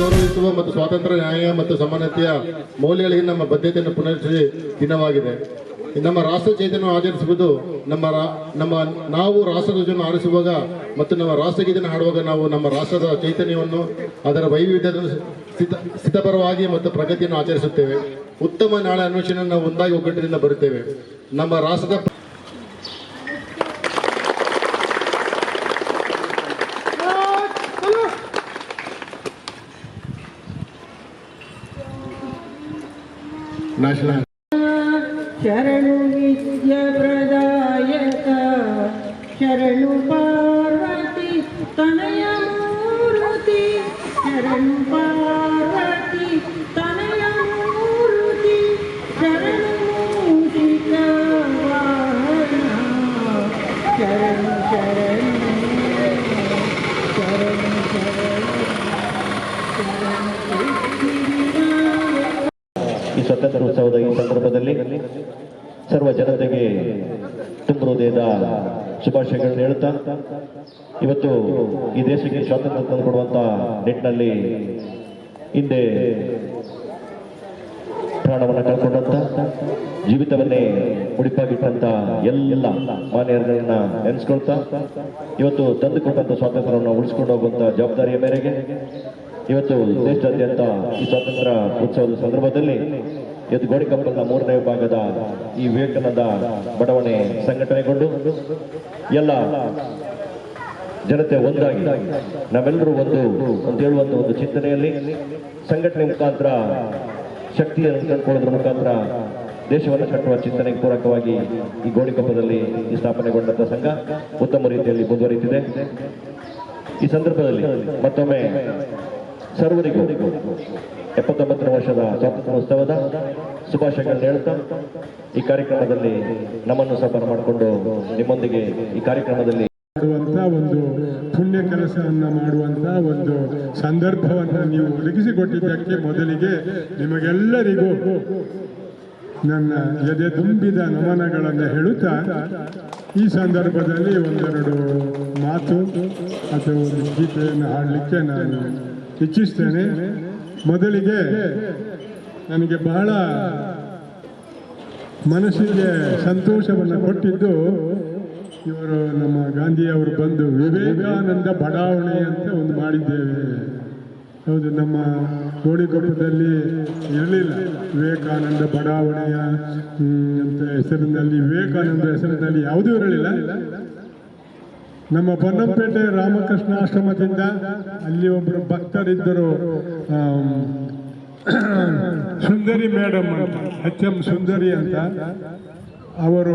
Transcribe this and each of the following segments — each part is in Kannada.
ಗೌರವಿಸುವ ಮತ್ತು ಸ್ವಾತಂತ್ರ್ಯ, ನ್ಯಾಯ ಮತ್ತು ಸಮಾನತೆಯ ಮೌಲ್ಯಗಳಿಗೆ ನಮ್ಮ ಬದ್ಧತೆಯನ್ನು ಪುನರುಚ್ಚರಿಸಿ ದಿನವಾಗಿದೆ. ನಮ್ಮ ರಾಷ್ಟ್ರ ಚೈತನ್ಯ ಆಚರಿಸುವುದು ನಮ್ಮ ನಮ್ಮ ನಾವು ರಾಷ್ಟ್ರಧ್ವಜವನ್ನು ಆರಿಸುವಾಗ ಮತ್ತು ನಮ್ಮ ರಾಷ್ಟ್ರಗೀತೆಯನ್ನು ಹಾಡುವಾಗ ನಾವು ನಮ್ಮ ರಾಷ್ಟ್ರದ ಚೈತನ್ಯವನ್ನು, ಅದರ ವೈವಿಧ್ಯದ ಸ್ಥಿತ, ಸ್ಥಿತಪರವಾಗಿ ಮತ್ತು ಪ್ರಗತಿಯನ್ನು ಆಚರಿಸುತ್ತೇವೆ. ಉತ್ತಮ ನಾಳೆ ಅನ್ವೇಷಣೆ ನಾವು ಒಂದಾಗಿ ಒಗ್ಗಟ್ಟಿನಿಂದ ಬರುತ್ತೇವೆ. ನಮ್ಮ ರಾಷ್ಟ್ರದ నేషనల్ శరణు విద్య ప్రదాయక శరణు పార్వతి తనయమూర్తి శరణు పార్వతి తనయమూర్తి శరణు శరణు శరణు శరణు శరణు ಈ ಸ್ವಾತಂತ್ರ್ಯ ಉತ್ಸವದ ಈ ಸಂದರ್ಭದಲ್ಲಿ ಸರ್ವ ಜನತೆಗೆ ತುಂಬ ಹೃದಯದ ಶುಭಾಶಯಗಳನ್ನು ಹೇಳುತ್ತಾ, ಇವತ್ತು ಈ ದೇಶಕ್ಕೆ ಸ್ವಾತಂತ್ರ್ಯ ತಂದುಕೊಡುವಂತ ನಿಟ್ಟಿನಲ್ಲಿ ಹಿಂದೆ ಪ್ರಾಣವನ್ನು ಕಳ್ಕೊಂಡಂತ, ಜೀವಿತವನ್ನೇ ಮುಡಿಪಾಗಿಟ್ಟಂತ ಎಲ್ಲ ಮಾನ್ಯರನ್ನ ನೆನೆಸ್ಕೊಳ್ತಾ, ಇವತ್ತು ತಂದುಕೊಟ್ಟಂತ ಸ್ವಾತಂತ್ರ್ಯವನ್ನು ಉಳಿಸ್ಕೊಂಡು ಹೋಗುವಂತ ಜವಾಬ್ದಾರಿಯ ಮೇರೆಗೆ, ಇವತ್ತು ದೇಶದಾದ್ಯಂತ ಈ ಸ್ವಾತಂತ್ರ್ಯ ಉತ್ಸವದ ಸಂದರ್ಭದಲ್ಲಿ ಇವತ್ತು ಗೋಡಿಕಪ್ಪಲ್ನ ಮೂರನೇ ಭಾಗದ ಈ ವಿವೇಕಾನಂದ ಬಡಾವಣೆ ಸಂಘಟನೆಗೊಂಡು ಎಲ್ಲ ಜನತೆ ಒಂದಾಗಿ ನಾವೆಲ್ಲರೂ ಒಂದು ಅಂತ ಹೇಳುವಂತ ಒಂದು ಚಿಂತನೆಯಲ್ಲಿ ಸಂಘಟನೆ ಮುಖಾಂತರ ಶಕ್ತಿಯನ್ನು ಕಂಡುಕೊಳ್ಳೋದ್ರ ಮುಖಾಂತರ ದೇಶವನ್ನು ಕಟ್ಟುವ ಚಿಂತನೆಗೆ ಪೂರಕವಾಗಿ ಈ ಗೋಣಿಕೊಪ್ಪದಲ್ಲಿ ಈ ಸ್ಥಾಪನೆಗೊಂಡಂತ ಸಂಘ ಉತ್ತಮ ರೀತಿಯಲ್ಲಿ ಮುಂದುವರಿಯುತ್ತಿದೆ. ಈ ಸಂದರ್ಭದಲ್ಲಿ ಮತ್ತೊಮ್ಮೆ ಸರ್ವರಿಗೂ ಎಪ್ಪತ್ತೊಂಬತ್ತನೇ ವರ್ಷದ ಸ್ವಾತಂತ್ರ್ಯೋತ್ಸವದ ಶುಭಾಶಯಗಳನ್ನು ಹೇಳ್ತಾ, ಈ ಕಾರ್ಯಕ್ರಮದಲ್ಲಿ ನಮ್ಮನ್ನು ಸಹ ಮಾಡಿಕೊಂಡು ನಿಮ್ಮೊಂದಿಗೆ ಈ ಕಾರ್ಯಕ್ರಮದಲ್ಲಿ ಒಂದು ಪುಣ್ಯ ಕೆಲಸವನ್ನ ಮಾಡುವಂತ ಒಂದು ಸಂದರ್ಭವನ್ನ ನೀವು ಒದಗಿಸಿಕೊಟ್ಟಿದ್ದಕ್ಕೆ ಮೊದಲಿಗೆ ನಿಮಗೆಲ್ಲರಿಗೂ ನನ್ನ ಎದೆ ತುಂಬಿದ ನಮನಗಳನ್ನು ಹೇಳುತ್ತಾ, ಈ ಸಂದರ್ಭದಲ್ಲಿ ಒಂದೆರಡು ಮಾತು ಅಥವಾ ಗೀತೆಯನ್ನು ಹಾಡಲಿಕ್ಕೆ ನಾನು ಇಚ್ಛಿಸ್ತೇನೆ ಮೊದಲಿಗೆ ನನಗೆ ಬಹಳ ಮನಸ್ಸಿಗೆ ಸಂತೋಷವನ್ನು ಕೊಟ್ಟಿದ್ದು ಇವರು ನಮ್ಮ ಗಾಂಧಿಯವರು ಬಂದು ವಿವೇಕಾನಂದ ಬಡಾವಣೆ ಅಂತ ಒಂದು ಮಾಡಿದ್ದೇವೆ. ಹೌದು, ನಮ್ಮ ಗೋಣಿಗೊಪ್ಪದಲ್ಲಿ ಇರಲಿಲ್ಲ. ವಿವೇಕಾನಂದ ಬಡಾವಣೆಯ ಅಂತ ಹೆಸರಿನಲ್ಲಿ, ವಿವೇಕಾನಂದ ಹೆಸರಿನಲ್ಲಿ ಯಾವುದೂ ಇರಲಿಲ್ಲ. ನಮ್ಮ ಬನ್ನಂಪೇಟೆ ರಾಮಕೃಷ್ಣ ಆಶ್ರಮದಿಂದ ಅಲ್ಲಿ ಒಬ್ಬರು ಭಕ್ತರಿದ್ದರು Sundari madam H M Sundari ಅಂತ. ಅವರು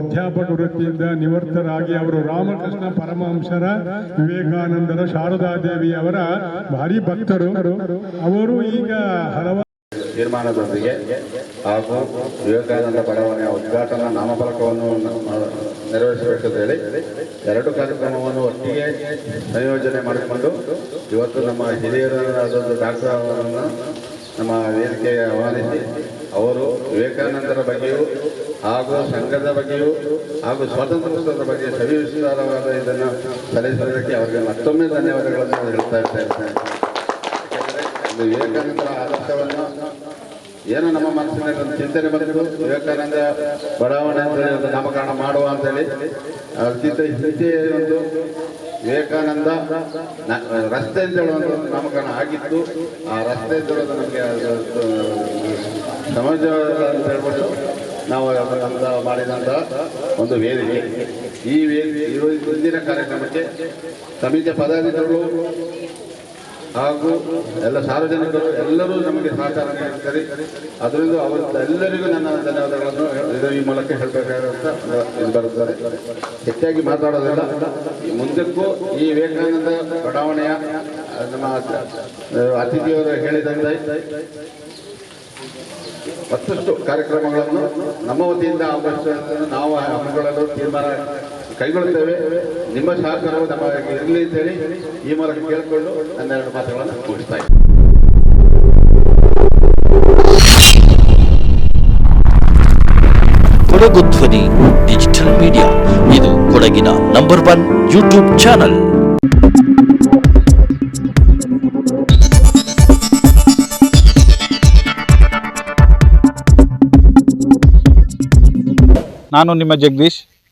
ಅಧ್ಯಾಪಕ ವೃತ್ತಿಯಿಂದ ನಿವೃತ್ತರಾಗಿ ಅವರು ರಾಮಕೃಷ್ಣ ಪರಮಹಂಸರ ವಿವೇಕಾನಂದರ ಶಾರದಾದೇವಿ ಅವರ ಭಾರಿ ಭಕ್ತರು. ಅವರು ಈಗ ಹಲವಾರು ತೀರ್ಮಾನದೊಂದಿಗೆ ಹಾಗೂ ವಿವೇಕಾನಂದ ಬಡಾವಣೆಯ ಉದ್ಘಾಟನಾ ನಾಮಫಲಕವನ್ನು ಅಂತ ಹೇಳಿ ಎರಡು ಕಾರ್ಯಕ್ರಮವನ್ನು ಒಟ್ಟಿಗೆ ಸಂಯೋಜನೆ ಮಾಡಿಕೊಂಡು ಇವತ್ತು ನಮ್ಮ ಹಿರಿಯರಾದೊಂದು ಡಾಕ್ಟರ್ ಅವರನ್ನು ನಮ್ಮ ವೇದಿಕೆಗೆ ಆಹ್ವಾನಿಸಿ ಅವರು ವಿವೇಕಾನಂದರ ಬಗ್ಗೆಯೂ ಹಾಗೂ ಸಂಘದ ಬಗ್ಗೆಯೂ ಹಾಗೂ ಸ್ವಾತಂತ್ರ್ಯೋತ್ಸವದ ಬಗ್ಗೆ ಸವಿಸ್ತಾರವಾದ ಇದನ್ನು ಸಲ್ಲಿಸುವುದಕ್ಕೆ ಅವರಿಗೆ ಮತ್ತೊಮ್ಮೆ ಧನ್ಯವಾದಗಳನ್ನು ಹೇಳ್ತಾ ಒಂದು ವಿವೇಕಾನಂದರ ಆದರ್ಶವನ್ನು ಏನು ನಮ್ಮ ಮನಸ್ಸಿನಲ್ಲಿ ಒಂದು ಚಿಂತನೆ ಬಂದಿದ್ದು ವಿವೇಕಾನಂದ ಬಡಾವಣೆ ಅಂತ ಹೇಳಿ ಒಂದು ನಾಮಕರಣ ಮಾಡುವ ಅಂತೇಳಿ ಚಿಂತ ಹಿಂದೆ ಒಂದು ವಿವೇಕಾನಂದ ರಸ್ತೆ ಅಂತ ಹೇಳುವಂಥ ಒಂದು ನಾಮಕರಣ ಆಗಿತ್ತು. ಆ ರಸ್ತೆ ಅಂತ ಹೇಳೋದು ನಮಗೆ ಸಮಾಜ ಅಂತ ಹೇಳ್ಬಿಟ್ಟು ನಾವು ಅಂತ ಮಾಡಿದಂಥ ಒಂದು ವೇದಿಕೆ. ಈ ವೇದಿಕೆ ಇಂದಿನ ಕಾರ್ಯಕ್ರಮಕ್ಕೆ ಸಮಿತಿಯ ಪದಾಧಿಕಾರಿಗಳು ಹಾಗೂ ಎಲ್ಲ ಸಾರ್ವಜನಿಕರು ಎಲ್ಲರೂ ನಮಗೆ ಸಹಕಾರ ನೀಡುತ್ತಾರೆ. ಅದರಿಂದ ಅವರು ಎಲ್ಲರಿಗೂ ನನ್ನ ಧನ್ಯವಾದಗಳನ್ನು ಈ ಮೂಲಕ ಹೇಳಬೇಕಾದಂತ ಬರುತ್ತಾರೆ ಹೆಚ್ಚಾಗಿ ಮಾತಾಡೋದಿಲ್ಲ. ಮುಂದಕ್ಕೂ ಈ ವಿವೇಕಾನಂದ ಬಡಾವಣೆಯ ನಮ್ಮ ಅತಿಥಿಯವರು ಹೇಳಿದಂತೆ ಮತ್ತಷ್ಟು ಕಾರ್ಯಕ್ರಮಗಳನ್ನು ನಮ್ಮ ವತಿಯಿಂದ ಅವಕಾಶವನ್ನು ನಾವು ಹಮ್ಮಿಕೊಳ್ಳಲು ತೀರ್ಮಾನ ಕೈಗೊಳ್ಳುತ್ತೇವೆ. ನಿಮ್ಮ ಸಹಕಾರವು ನಮ್ಮ ಇರಲಿ ಅಂತೇಳಿ ಈ ಮೂಲಕ ಕೇಳಿಕೊಂಡು ಹನ್ನೆರಡು ಮಾತುಗಳನ್ನು ಮುಗಿಸ್ತಾ ಇದ್ದೀನಿ. ಕೊಡಗು ಧ್ವನಿ ಡಿಜಿಟಲ್ ಮೀಡಿಯಾ. ಇದು ಕೊಡಗಿನ ನಂಬರ್ ಒನ್ ಯೂಟ್ಯೂಬ್ ಚಾನಲ್. ನಾನು ನಿಮ್ಮ ಜಗದೀಶ್.